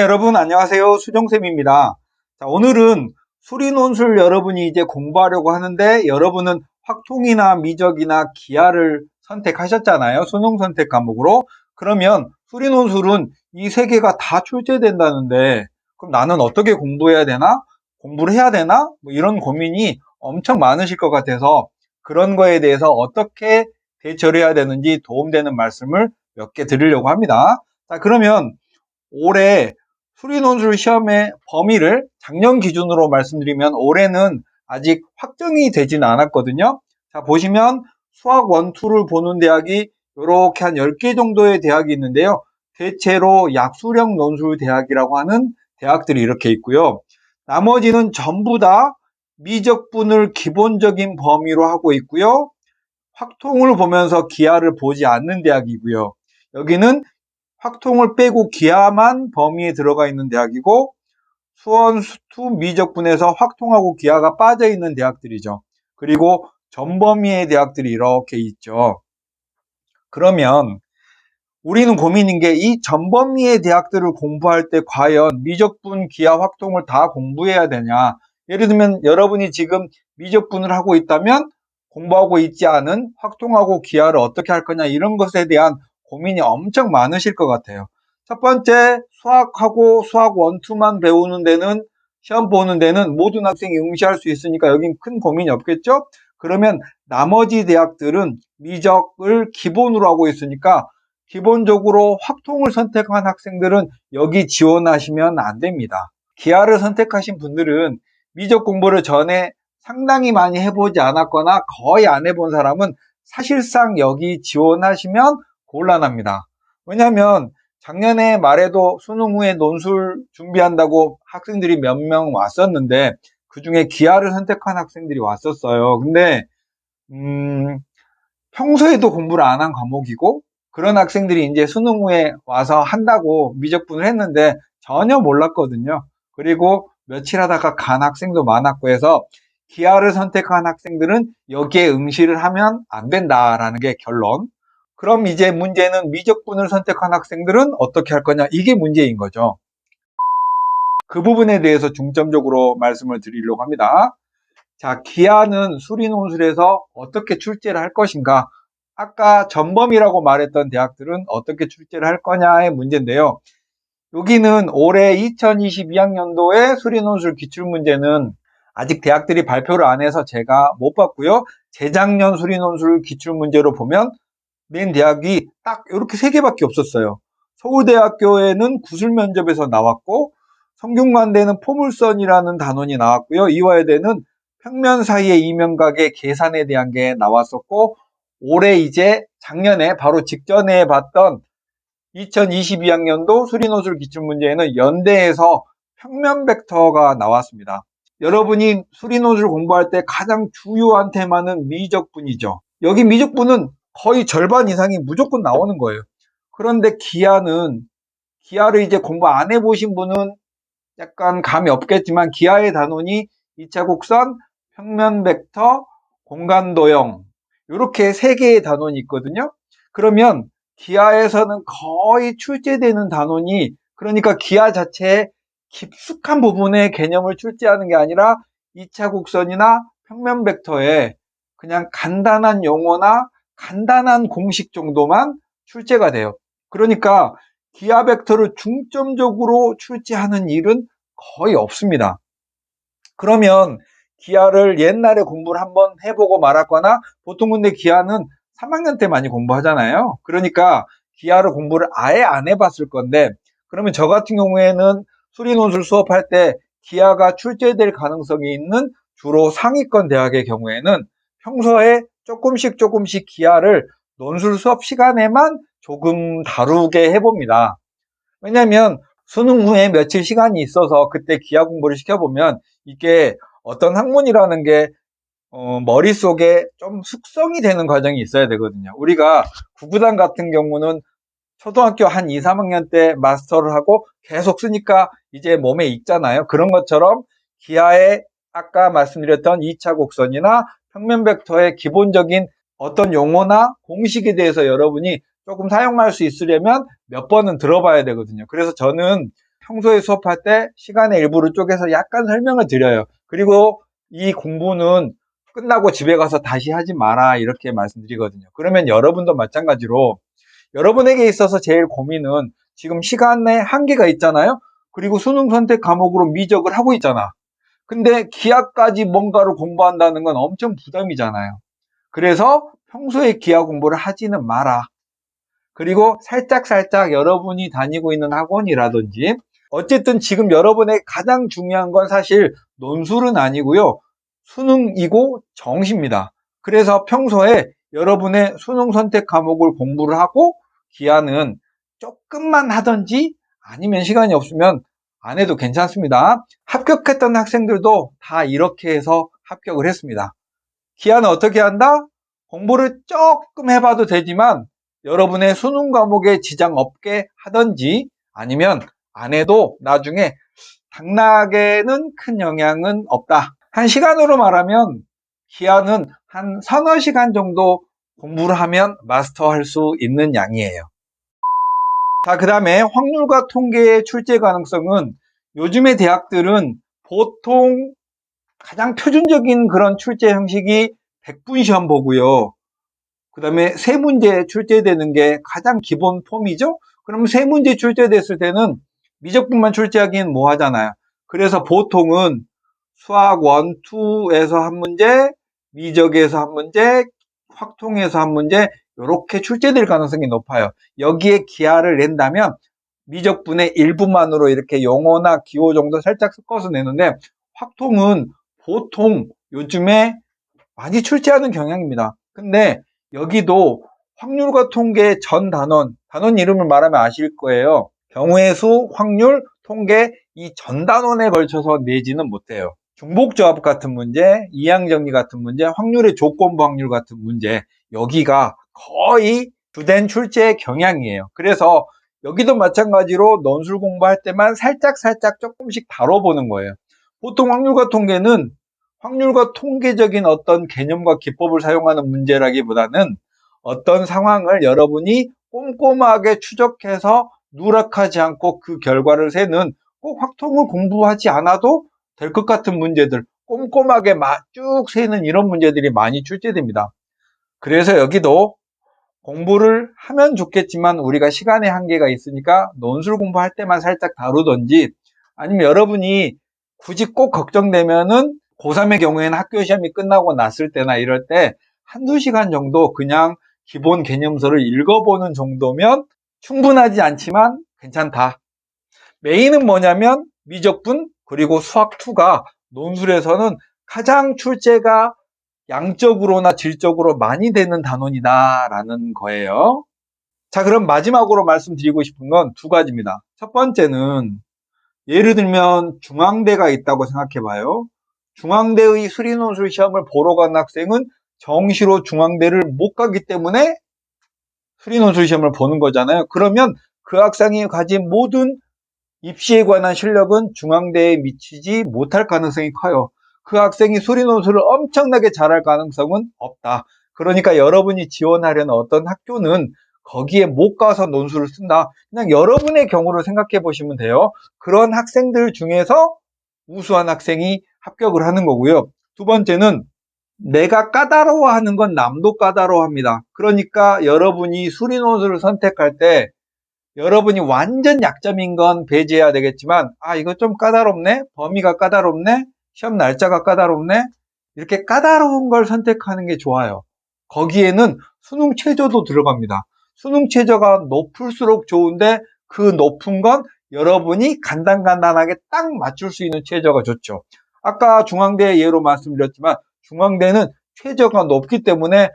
네, 여러분 안녕하세요. 수정쌤입니다. 자, 오늘은 수리논술 여러분이 이제 공부하려고 하는데 여러분은 확통이나 미적이나 기하를 선택하셨잖아요. 수능 선택 과목으로. 그러면 수리논술은 이 세 개가 다 출제된다는데 그럼 나는 어떻게 공부해야 되나? 공부를 해야 되나? 뭐 이런 고민이 엄청 많으실 것 같아서 그런 거에 대해서 어떻게 대처를 해야 되는지 도움되는 말씀을 몇 개 드리려고 합니다. 자, 그러면 올해 수리논술 시험의 범위를 작년 기준으로 말씀드리면 올해는 아직 확정이 되지는 않았거든요. 자, 보시면 수학 원투를 보는 대학이 이렇게 한 10개 정도의 대학이 있는데요. 대체로 약수령 논술 대학이라고 하는 대학들이 이렇게 있고요. 나머지는 전부 다 미적분을 기본적인 범위로 하고 있고요. 확통을 보면서 기하를 보지 않는 대학이고요. 여기는 확통을 빼고 기하만 범위에 들어가 있는 대학이고 수원, 수투, 미적분에서 확통하고 기하가 빠져 있는 대학들이죠. 그리고 전범위의 대학들이 이렇게 있죠. 그러면 우리는 고민인 게 이 전범위의 대학들을 공부할 때 과연 미적분, 기하, 확통을 다 공부해야 되냐? 예를 들면 여러분이 지금 미적분을 하고 있다면 공부하고 있지 않은 확통하고 기하를 어떻게 할 거냐 이런 것에 대한 고민이 엄청 많으실 것 같아요. 첫 번째, 수학하고 수학 원투만 배우는 데는 시험 보는 데는 모든 학생이 응시할 수 있으니까 여긴 큰 고민이 없겠죠? 그러면 나머지 대학들은 미적을 기본으로 하고 있으니까 기본적으로 확통을 선택한 학생들은 여기 지원하시면 안 됩니다. 기하를 선택하신 분들은 미적 공부를 전에 상당히 많이 해보지 않았거나 거의 안 해본 사람은 사실상 여기 지원하시면 곤란합니다. 왜냐하면 작년에 말해도 수능 후에 논술 준비한다고 학생들이 몇 명 왔었는데 그 중에 기하를 선택한 학생들이 왔었어요. 근데 음, 평소에도 공부를 안 한 과목이고 그런 학생들이 이제 수능 후에 와서 한다고 미적분을 했는데 전혀 몰랐거든요. 그리고 며칠 하다가 간 학생도 많았고 해서 기하를 선택한 학생들은 여기에 응시를 하면 안 된다라는 게 결론. 그럼 이제 문제는 미적분을 선택한 학생들은 어떻게 할 거냐? 이게 문제인 거죠. 그 부분에 대해서 중점적으로 말씀을 드리려고 합니다. 자, 기하는 수리논술에서 어떻게 출제를 할 것인가? 아까 전범이라고 말했던 대학들은 어떻게 출제를 할 거냐의 문제인데요. 여기는 올해 2022학년도의 수리논술 기출문제는 아직 대학들이 발표를 안 해서 제가 못 봤고요. 재작년 수리논술 기출문제로 보면 맨 대학이 딱 이렇게 세 개밖에 없었어요. 서울대학교에는 구술 면접에서 나왔고 성균관대는 포물선이라는 단원이 나왔고요. 이화여대는 평면 사이의 이면각의 계산에 대한 게 나왔었고 올해 이제 작년에 바로 직전에 봤던 2022학년도 수리노술 기출문제에는 연대에서 평면 벡터가 나왔습니다. 여러분이 수리노술 공부할 때 가장 주요한 테마는 미적분이죠. 여기 미적분은 거의 절반 이상이 무조건 나오는 거예요. 그런데 기아는 기아를 이제 공부 안 해보신 분은 약간 감이 없겠지만 기아의 단원이 2차 곡선, 평면 벡터, 공간 도형 이렇게 세 개의 단원이 있거든요. 그러면 기아에서는 거의 출제되는 단원이 그러니까 기아 자체의 깊숙한 부분의 개념을 출제하는 게 아니라 2차 곡선이나 평면 벡터에 그냥 간단한 용어나 간단한 공식 정도만 출제가 돼요. 그러니까 기하 벡터를 중점적으로 출제하는 일은 거의 없습니다. 그러면 기하를 옛날에 공부를 한번 해보고 말았거나 보통 근데 기하는 3학년 때 많이 공부하잖아요. 그러니까 기하를 공부를 아예 안 해봤을 건데 그러면 저 같은 경우에는 수리논술 수업할 때 기하가 출제될 가능성이 있는 주로 상위권 대학의 경우에는 평소에 조금씩 조금씩 기하를 논술 수업 시간에만 조금 다루게 해봅니다. 왜냐하면 수능 후에 며칠 시간이 있어서 그때 기하 공부를 시켜보면 이게 어떤 학문이라는 게 어, 머릿속에 좀 숙성이 되는 과정이 있어야 되거든요. 우리가 구구단 같은 경우는 초등학교 한 2, 3학년 때 마스터를 하고 계속 쓰니까 이제 몸에 익잖아요. 그런 것처럼 기하에 아까 말씀드렸던 2차 곡선이나 평면 벡터의 기본적인 어떤 용어나 공식에 대해서 여러분이 조금 사용할 수 있으려면 몇 번은 들어봐야 되거든요. 그래서 저는 평소에 수업할 때 시간의 일부를 쪼개서 약간 설명을 드려요. 그리고 이 공부는 끝나고 집에 가서 다시 하지 마라 이렇게 말씀드리거든요. 그러면 여러분도 마찬가지로 여러분에게 있어서 제일 고민은 지금 시간에 한계가 있잖아요. 그리고 수능 선택 과목으로 미적을 하고 있잖아. 근데 기하까지 뭔가를 공부한다는 건 엄청 부담이잖아요. 그래서 평소에 기하 공부를 하지는 마라. 그리고 살짝살짝 여러분이 다니고 있는 학원이라든지 어쨌든 지금 여러분의 가장 중요한 건 사실 논술은 아니고요. 수능이고 정시입니다. 그래서 평소에 여러분의 수능 선택 과목을 공부를 하고 기하는 조금만 하든지 아니면 시간이 없으면 안 해도 괜찮습니다. 합격했던 학생들도 다 이렇게 해서 합격을 했습니다. 기하는 어떻게 한다? 공부를 조금 해봐도 되지만 여러분의 수능 과목에 지장 없게 하든지 아니면 안 해도 나중에 당락에는 큰 영향은 없다. 한 시간으로 말하면 기하는 한 서너 시간 정도 공부를 하면 마스터할 수 있는 양이에요. 자, 그 다음에 확률과 통계의 출제 가능성은 요즘의 대학들은 보통 가장 표준적인 그런 출제 형식이 100분 시험 보고요. 그 다음에 세 문제 출제되는 게 가장 기본 폼이죠? 그럼 세 문제 출제됐을 때는 미적분만 출제하기는 뭐 하잖아요. 그래서 보통은 수학 1, 2에서 한 문제, 미적에서 한 문제, 확통에서 한 문제, 이렇게 출제될 가능성이 높아요. 여기에 기하를 낸다면 미적분의 일부만으로 이렇게 용어나 기호 정도 살짝 섞어서 내는데 확통은 보통 요즘에 많이 출제하는 경향입니다. 근데 여기도 확률과 통계 전 단원, 단원 이름을 말하면 아실 거예요. 경우의 수, 확률, 통계 이 전 단원에 걸쳐서 내지는 못해요. 중복조합 같은 문제, 이항정리 같은 문제, 확률의 조건부 확률 같은 문제 여기가 거의 주된 출제 경향이에요. 그래서 여기도 마찬가지로 논술 공부할 때만 살짝 살짝 조금씩 다뤄보는 거예요. 보통 확률과 통계는 확률과 통계적인 어떤 개념과 기법을 사용하는 문제라기보다는 어떤 상황을 여러분이 꼼꼼하게 추적해서 누락하지 않고 그 결과를 세는 꼭 확통을 공부하지 않아도 될 것 같은 문제들 꼼꼼하게 쭉 세는 이런 문제들이 많이 출제됩니다. 그래서 여기도 공부를 하면 좋겠지만 우리가 시간의 한계가 있으니까 논술 공부할 때만 살짝 다루던지 아니면 여러분이 굳이 꼭 걱정되면은 고3의 경우에는 학교 시험이 끝나고 났을 때나 이럴 때 한두 시간 정도 그냥 기본 개념서를 읽어보는 정도면 충분하지 않지만 괜찮다. 메인은 뭐냐면 미적분 그리고 수학2가 논술에서는 가장 출제가 양적으로나 질적으로 많이 되는 단원이다라는 거예요. 자, 그럼 마지막으로 말씀드리고 싶은 건 두 가지입니다. 첫 번째는 예를 들면 중앙대가 있다고 생각해 봐요. 중앙대의 수리논술 시험을 보러 간 학생은 정시로 중앙대를 못 가기 때문에 수리논술 시험을 보는 거잖아요. 그러면 그 학생이 가진 모든 입시에 관한 실력은 중앙대에 미치지 못할 가능성이 커요. 그 학생이 수리논술을 엄청나게 잘할 가능성은 없다. 그러니까 여러분이 지원하려는 어떤 학교는 거기에 못 가서 논술을 쓴다. 그냥 여러분의 경우를 생각해 보시면 돼요. 그런 학생들 중에서 우수한 학생이 합격을 하는 거고요. 두 번째는 내가 까다로워하는 건 남도 까다로워합니다. 그러니까 여러분이 수리논술을 선택할 때 여러분이 완전 약점인 건 배제해야 되겠지만 아 이거 좀 까다롭네 범위가 까다롭네 시험 날짜가 까다롭네 이렇게 까다로운 걸 선택하는 게 좋아요. 거기에는 수능 최저도 들어갑니다. 수능 최저가 높을수록 좋은데 그 높은 건 여러분이 간단간단하게 딱 맞출 수 있는 최저가 좋죠. 아까 중앙대 예로 말씀드렸지만 중앙대는 최저가 높기 때문에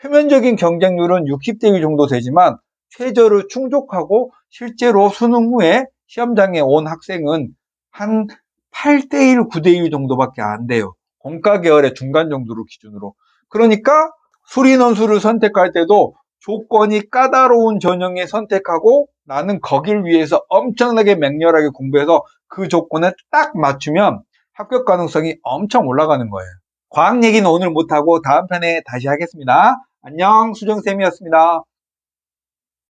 표면적인 경쟁률은 60대 1 정도 되지만 최저를 충족하고 실제로 수능 후에 시험장에 온 학생은 한 8대1, 9대1 정도밖에 안 돼요. 공과 계열의 중간 정도로 기준으로. 그러니까 수리논술을 선택할 때도 조건이 까다로운 전형에 선택하고 나는 거길 위해서 엄청나게 맹렬하게 공부해서 그 조건에 딱 맞추면 합격 가능성이 엄청 올라가는 거예요. 과학 얘기는 오늘 못하고 다음 편에 다시 하겠습니다. 안녕 수정쌤이었습니다.